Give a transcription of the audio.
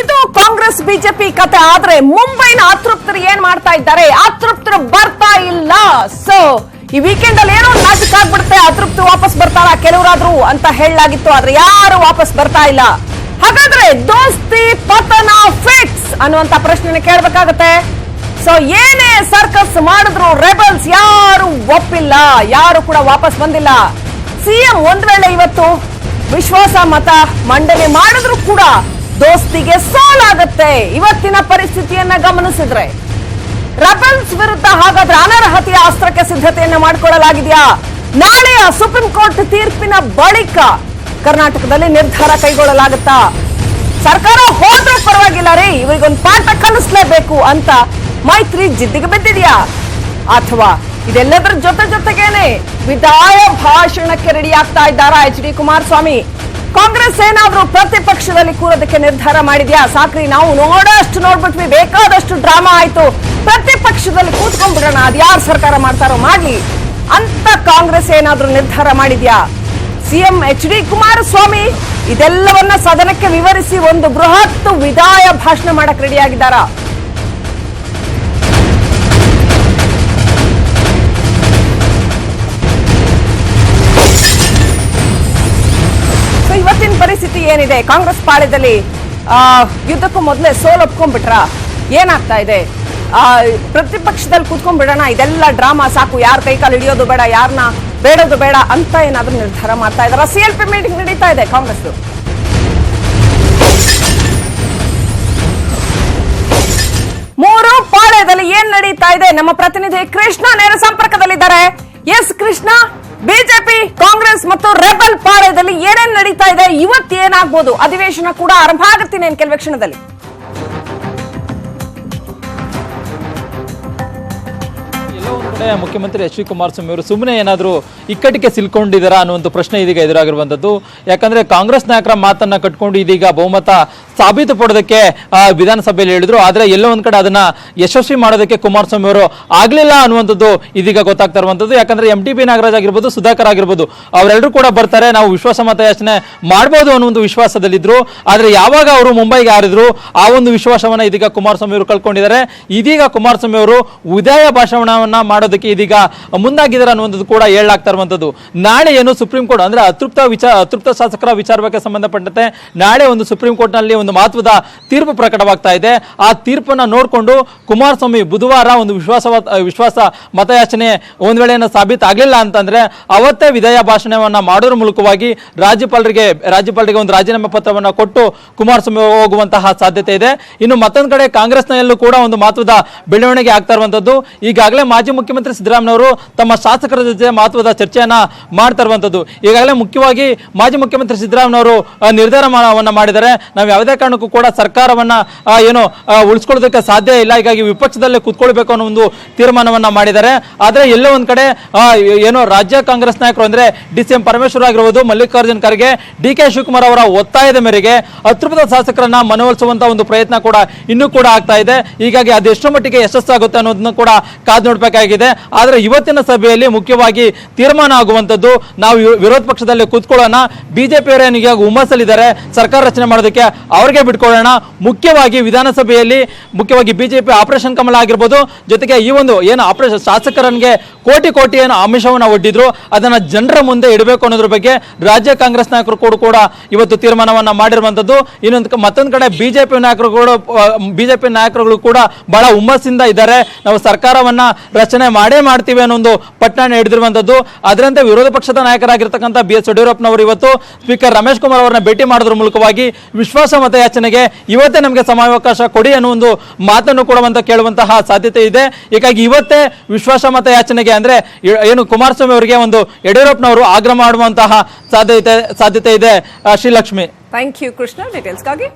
ಇದು ಕಾಂಗ್ರೆಸ್, ಬಿಜೆಪಿ ಕತೆ. ಆದ್ರೆ ಮುಂಬೈನ ಅತೃಪ್ತರು ಏನ್ ಮಾಡ್ತಾ ಇದ್ದಾರೆ? ಅತೃಪ್ತರು ಬರ್ತಾ ಇಲ್ಲ. ಸೊ ಈ ವೀಕೆಂಡ್ ಅಲ್ಲಿ ಏನೋ ನಾಟಕ ಆಗ್ಬಿಡುತ್ತೆ. ಅತೃಪ್ತಿ ವಾಪಸ್ ಬರ್ತಾರ ಕೆಲವರಾದ್ರು ಅಂತ ಹೇಳಲಾಗಿತ್ತು. ಆದ್ರೆ ಯಾರು ವಾಪಸ್ ಬರ್ತಾ ಇಲ್ಲ. ಹಾಗಾದ್ರೆ ದೋಸ್ತಿ, ಪತನ ಫಿಕ್ಸ್ ಅನ್ನುವಂತ ಪ್ರಶ್ನೆ ಕೇಳಬೇಕಾಗತ್ತೆ. ಸೊ ಏನೇ ಸರ್ಕಸ್ ಮಾಡಿದ್ರು ರೆಬಲ್ಸ್ ಯಾರು ಒಪ್ಪಿಲ್ಲ. ಯಾರು ಕೂಡ ವಾಪಸ್ ಬಂದಿಲ್ಲ. ಸಿಎಂ ಒಂದ್ ವೇಳೆ ಇವತ್ತು ವಿಶ್ವಾಸ ಮತ ಮಂಡನೆ ಮಾಡಿದ್ರು ಕೂಡ ದೋಸ್ತಿಗೆ ಸೋಲಾಗುತ್ತೆ. ಇವತ್ತಿನ ಪರಿಸ್ಥಿತಿಯನ್ನ ಗಮನಿಸಿದ್ರೆ ರಫೆಲ್ಸ್ ವಿರುದ್ಧ ಹಾಗಾದ್ರೆ ಅನರ್ಹತೆಯ ಅಸ್ತ್ರಕ್ಕೆ ಸಿದ್ಧತೆಯನ್ನ ಮಾಡಿಕೊಳ್ಳಲಾಗಿದೆಯಾ? ನಾಳೆಯ ಸುಪ್ರೀಂ ಕೋರ್ಟ್ ತೀರ್ಪಿನ ಬಳಿಕ ಕರ್ನಾಟಕದಲ್ಲಿ ನಿರ್ಧಾರ ಕೈಗೊಳ್ಳಲಾಗುತ್ತಾ? ಸರ್ಕಾರ ಹೋದ್ರೆ ಪರವಾಗಿಲ್ಲ ರೀ, ಇವರಿಗೊಂದು ಪಾಠ ಕಲಿಸ್ಲೇಬೇಕು ಅಂತ ಮೈತ್ರಿ ಜಿದ್ದಿಗೆ ಬಿದ್ದಿದೆಯಾ? ಅಥವಾ ಇದೆಲ್ಲದರ ಜೊತೆ ಜೊತೆಗೇನೆ ವಿದಾಯ ಭಾಷಣಕ್ಕೆ ರೆಡಿ ಆಗ್ತಾ ಇದ್ದಾರಾ ಎಚ್ ಡಿ ಕುಮಾರಸ್ವಾಮಿ? ಕಾಂಗ್ರೆಸ್ ಏನಾದ್ರೂ ಪ್ರತಿಪಕ್ಷದಲ್ಲಿ ಕೂರೋದಕ್ಕೆ ನಿರ್ಧಾರ ಮಾಡಿದ್ಯಾ? ಸಾಕ್ರಿ, ನಾವು ನೋಡೋಷ್ಟು ನೋಡ್ಬಿಟ್ವಿ, ಬೇಕಾದಷ್ಟು ಡ್ರಾಮಾ ಆಯ್ತು. ಪ್ರತಿಪಕ್ಷದಲ್ಲಿ ಕೂತ್ಕೊಂಡ್ಬಿಡೋಣ ಅದ್ಯಾರು ಸರ್ಕಾರ ಮಾಡ್ತಾರೋ ಮಾಡ್ಲಿ. ಅಂತ ಕಾಂಗ್ರೆಸ್ ಏನಾದ್ರೂ ನಿರ್ಧಾರ ಮಾಡಿದ್ಯಾ? ಸಿಎಂ ಎಚ್ ಡಿ ಕುಮಾರಸ್ವಾಮಿ, ಇದೆಲ್ಲವನ್ನ ಸದನಕ್ಕೆ ವಿವರಿಸಿ ಒಂದು ಬೃಹತ್ ವಿದಾಯ ಭಾಷಣ ಮಾಡಕ್ ರೆಡಿಯಾಗಿದ್ದಾರಾ ಏನಿದೆ? ಕಾಂಗ್ರೆಸ್ ಪಾಳ್ಯದಲ್ಲಿ ಯುದ್ಧಕ್ಕೂ ಮೊದಲೇ ಸೋಲ್ ಒಪ್ಕೊಂಡ್ಬಿಟ್ರ? ಏನಾಗ್ತಾ ಇದೆ? ಪ್ರತಿಪಕ್ಷದಲ್ಲಿ ಕೂತ್ಕೊಂಡ್ಬಿಡೋಣ, ಇದೆಲ್ಲ ಡ್ರಾಮಾ, ಸಾಕು, ಯಾರ ಕೈಕಾಲು ಹಿಡಿಯೋದು ಬೇಡ ಯಾರನ್ನ ಬೇಡೋದು ಬೇಡ ಅಂತ ಏನಾದರೂ ನಿರ್ಧಾರ ಮಾಡ್ತಾ ಇದಾರ? ಸಿ ಎಲ್ ಪಿ ಮೀಟಿಂಗ್ ನಡೀತಾ ಇದೆ ಕಾಂಗ್ರೆಸ್ ಮೂರು ಪಾಳ್ಯದಲ್ಲಿ ಏನ್ ನಡೀತಾ ಇದೆ? ನಮ್ಮ ಪ್ರತಿನಿಧಿ ಕೃಷ್ಣ ನೇರ ಸಂಪರ್ಕದಲ್ಲಿದ್ದಾರೆ. ಎಸ್ ಕೃಷ್ಣ? ಬಿಜೆಪಿ, ಕಾಂಗ್ರೆಸ್ ಮತ್ತು ರೆಬಲ್ ಪಾಳ್ಯದಲ್ಲಿ ಏನೇನ್ ನಡೀತಾ ಇದೆ ಇವತ್ತು ಏನಾಗ್ಬೋದು ಅಧಿವೇಶನ ಕೂಡ ಆರಂಭ ಆಗುತ್ತೆ ಕೆಲವೇ ಕ್ಷಣದಲ್ಲಿ? ಮುಖ್ಯಮಂತ್ರಿ ಎಚ್ ಡಿ ಕುಮಾರಸ್ವಾಮಿ ಅವರು ಸುಮ್ಮನೆ ಏನಾದರೂ ಇಕ್ಕಟ್ಟಿಗೆ ಸಿಲ್ಕೊಂಡಿದಾರ ಅನ್ನೋ ಒಂದು ಪ್ರಶ್ನೆ ಇದೀಗ ಎದುರಾಗಿರುವಂಥದ್ದು ಯಾಕಂದ್ರೆ ಕಾಂಗ್ರೆಸ್ ನಾಯಕರ ಮಾತನ್ನ ಕಟ್ಕೊಂಡು ಇದೀಗ ಬಹುಮತ ಸಾಬೀತು ಪಡೋದಕ್ಕೆ ವಿಧಾನಸಭೆಯಲ್ಲಿ ಹೇಳಿದ್ರು. ಆದ್ರೆ ಎಲ್ಲೋ ಒಂದ್ ಕಡೆ ಅದನ್ನ ಯಶಸ್ವಿ ಮಾಡೋದಕ್ಕೆ ಕುಮಾರಸ್ವಾಮಿ ಅವರು ಆಗ್ಲಿಲ್ಲ ಅನ್ನುವಂಥದ್ದು ಇದೀಗ ಗೊತ್ತಾಗ್ತಾ ಇರುವಂಥದ್ದು ಯಾಕಂದ್ರೆ ಎಂ ಟಿ ಬಿ ನಾಗರಾಜ್ ಆಗಿರ್ಬೋದು, ಸುಧಾಕರ್ ಆಗಿರ್ಬೋದು ಅವರೆಲ್ಲರೂ ಕೂಡ ಬರ್ತಾರೆ. ನಾವು ವಿಶ್ವಾಸ ಮತ ಯಾಚನೆ ಮಾಡ್ಬೋದು ಅನ್ನೋ ಒಂದು ವಿಶ್ವಾಸದಲ್ಲಿದ್ರು. ಆದ್ರೆ ಯಾವಾಗ ಅವರು ಮುಂಬೈಗೆ ಹಾರಿದ್ರು, ಆ ಒಂದು ವಿಶ್ವಾಸವನ್ನ ಇದೀಗ ಕುಮಾರಸ್ವಾಮಿ ಅವರು ಕಳ್ಕೊಂಡಿದ್ದಾರೆ. ಇದೀಗ ಕುಮಾರಸ್ವಾಮಿ ಅವರು ಉದಯ ಭಾಷಣವನ್ನ ಮಾಡೋದಕ್ಕೆ ಇದೀಗ ಮುಂದಾಗಿದ್ದಾರೆ ಅನ್ನುವಂಥದ್ದು ಕೂಡ ಹೇಳಲಾಗ್ತಾ ಇರುವಂಥದ್ದು. ನಾಳೆ ಏನು ಸುಪ್ರೀಂ ಕೋರ್ಟ್ ಅಂದ್ರೆ ಅತೃಪ್ತ ವಿಚಾರ ಅತೃಪ್ತ ಶಾಸಕರ ವಿಚಾರಕ್ಕೆ ಸಂಬಂಧಪಟ್ಟಂತೆ ನಾಳೆ ಒಂದು ಸುಪ್ರೀಂ ಕೋರ್ಟ್ನಲ್ಲಿ ಒಂದು ಮಹತ್ವದ ತೀರ್ಪು ಪ್ರಕಟವಾಗ್ತಾ ಇದೆ. ಆ ತೀರ್ಪನ್ನ ನೋಡಿಕೊಂಡು ಕುಮಾರಸ್ವಾಮಿ ಬುಧವಾರ ಒಂದು ವಿಶ್ವಾಸ ವಿಶ್ವಾಸ ಮತಯಾಚನೆ ಒಂದು ವೇಳೆ ಸಾಬೀತಾಗಲಿಲ್ಲ ಸಾಬೀತಾಗ್ಲಿಲ್ಲ ಅಂತಂದ್ರೆ ಅವತ್ತೇ ವಿಧೇಯ ಭಾಷಣವನ್ನು ಮಾಡೋದ್ರ ಮೂಲಕವಾಗಿ ರಾಜ್ಯಪಾಲರಿಗೆ ರಾಜ್ಯಪಾಲರಿಗೆ ಒಂದು ರಾಜೀನಾಮೆ ಪತ್ರವನ್ನ ಕೊಟ್ಟು ಕುಮಾರಸ್ವಾಮಿ ಹೋಗುವಂತಹ ಸಾಧ್ಯತೆ ಇದೆ. ಇನ್ನು ಮತ್ತೊಂದು ಕಡೆ ಕಾಂಗ್ರೆಸ್ನಲ್ಲೂ ಕೂಡ ಒಂದು ಮಹತ್ವದ ಬೆಳವಣಿಗೆ ಆಗ್ತಾ ಇರುವಂತದ್ದು ಈಗಾಗಲೇ ಮಾಜಿ ಮುಖ್ಯಮಂತ್ರಿ ಸಿದ್ದರಾಮಯ್ಯವರು ತಮ್ಮ ಶಾಸಕರ ಜೊತೆ ಮಹತ್ವದ ಚರ್ಚೆಯನ್ನ ಮಾಡ್ತಾ ಇರುವಂತದ್ದು. ಈಗಾಗಲೇ ಮುಖ್ಯವಾಗಿ ಮಾಜಿ ಮುಖ್ಯಮಂತ್ರಿ ಸಿದ್ದರಾಮಯ್ಯವರು ನಿರ್ಧಾರವನ್ನು ಮಾಡಿದ್ದಾರೆ. ನಾವು ಯಾವುದೇ ಕಾರಣಕ್ಕೂ ಕೂಡ ಸರ್ಕಾರವನ್ನ ಏನು ಉಳಿಸ್ಕೊಳ್ಳೋದಕ್ಕೆ ಸಾಧ್ಯ ಇಲ್ಲ. ಹೀಗಾಗಿ ವಿಪಕ್ಷದಲ್ಲೇ ಕೂತ್ಕೊಳ್ಬೇಕು ಅನ್ನೋ ಒಂದು ತೀರ್ಮಾನವನ್ನ ಮಾಡಿದ್ದಾರೆ. ಆದ್ರೆ ಎಲ್ಲೋ ಒಂದ್ ಕಡೆ ಏನೋ ರಾಜ್ಯ ಕಾಂಗ್ರೆಸ್ ನಾಯಕರು ಅಂದ್ರೆ ಡಿ ಸಿ ಎಂ ಪರಮೇಶ್ವರ್ ಆಗಿರ್ಬೋದು, ಮಲ್ಲಿಕಾರ್ಜುನ್ ಖರ್ಗೆ, ಡಿ ಕೆ ಶಿವಕುಮಾರ್ ಅವರ ಒತ್ತಾಯದ ಮೇರೆಗೆ ಅತೃಪ್ತ ಶಾಸಕರನ್ನ ಮನವೊಲಿಸುವಂತ ಒಂದು ಪ್ರಯತ್ನ ಕೂಡ ಇನ್ನೂ ಕೂಡ ಆಗ್ತಾ ಇದೆ. ಹೀಗಾಗಿ ಅದೆಷ್ಟು ಮಟ್ಟಿಗೆ ಯಶಸ್ಸಾಗುತ್ತೆ ಅನ್ನೋದನ್ನು ಕೂಡ ಕಾದು ನೋಡ್ಬೇಕಾಗಿದೆ. ಆದ್ರೆ ಇವತ್ತಿನ ಸಭೆಯಲ್ಲಿ ಮುಖ್ಯವಾಗಿ ತೀರ್ಮಾನ ಆಗುವಂತದ್ದು ನಾವು ವಿರೋಧ ಪಕ್ಷದಲ್ಲಿ ಕೂತ್ಕೊಳ್ಳೋಣ. ಬಿಜೆಪಿಯವರೇನು ಈಗ ಹುಮ್ಮಸ್ಸಲ್ಲಿದ್ದಾರೆ. ಸರ್ಕಾರ ರಚನೆ ಮಾಡೋದಕ್ಕೆ ಅವ್ರಿಗೆ ಬಿಟ್ಕೊಳ್ಳೋಣ. ಮುಖ್ಯವಾಗಿ ವಿಧಾನಸಭೆಯಲ್ಲಿ ಮುಖ್ಯವಾಗಿ ಬಿಜೆಪಿ ಆಪರೇಷನ್ ಕಮಲ ಆಗಿರ್ಬೋದು. ಜೊತೆಗೆ ಈ ಒಂದು ಏನು ಆಪರೇಷನ್ ಶಾಸಕರನ್ಗೆ ಕೋಟಿ ಕೋಟಿ ಏನು ಆಮಿಷವನ್ನು ಒಡ್ಡಿದ್ರು. ಅದನ್ನ ಜನರ ಮುಂದೆ ಇಡಬೇಕು ಅನ್ನೋದ್ರ ಬಗ್ಗೆ ರಾಜ್ಯ ಕಾಂಗ್ರೆಸ್ ನಾಯಕರು ಕೂಡ ಕೂಡ ಇವತ್ತು ತೀರ್ಮಾನವನ್ನು ಮಾಡಿರುವಂಥದ್ದು. ಇನ್ನೊಂದು ಮತ್ತೊಂದು ಕಡೆ ಬಿಜೆಪಿ ನಾಯಕರು ಕೂಡ ಬಿಜೆಪಿ ನಾಯಕರುಗಳು ಕೂಡ ಬಹಳ ಹುಮ್ಮಸ್ಸಿಂದ ಇದ್ದಾರೆ. ನಾವು ಸರ್ಕಾರವನ್ನ ರಚನೆ ಮಾಡೇ ಮಾಡ್ತೀವಿ ಅನ್ನೋ ಒಂದು ಪಟ್ಟಣ ಹಿಡಿದಿರುವಂತದ್ದು. ಅದರಂತೆ ವಿರೋಧ ಪಕ್ಷದ ನಾಯಕರಾಗಿರ್ತಕ್ಕಂಥ ಬಿ ಎಸ್ ಯಡಿಯೂರಪ್ಪನವರು ಇವತ್ತು ಸ್ಪೀಕರ್ ರಮೇಶ್ ಕುಮಾರ್ ಅವರನ್ನ ಭೇಟಿ ಮಾಡೋದ್ರ ಮೂಲಕವಾಗಿ ವಿಶ್ವಾಸ ಮತಯಾಚನೆಗೆ ಇವತ್ತೇ ನಮಗೆ ಸಮಯಾವಕಾಶ ಕೊಡಿ ಅನ್ನೋ ಒಂದು ಮಾತನ್ನು ಕೊಡುವಂತ ಕೇಳುವಂತಹ ಸಾಧ್ಯತೆ ಇದೆ. ಹೀಗಾಗಿ ಇವತ್ತೇ ವಿಶ್ವಾಸ ಮತಯಾಚನೆಗೆ ಅಂದ್ರೆ ಏನು ಕುಮಾರಸ್ವಾಮಿ ಅವರಿಗೆ ಒಂದು ಯಡಿಯೂರಪ್ಪನವರು ಆಗ್ರಹ ಮಾಡುವಂತಹ ಸಾಧ್ಯತೆ ಸಾಧ್ಯತೆ ಇದೆ. ಶ್ರೀಲಕ್ಷ್ಮಿ. Thank you Krishna ಡೀಟೇಲ್ಸ್ಗಾಗಿ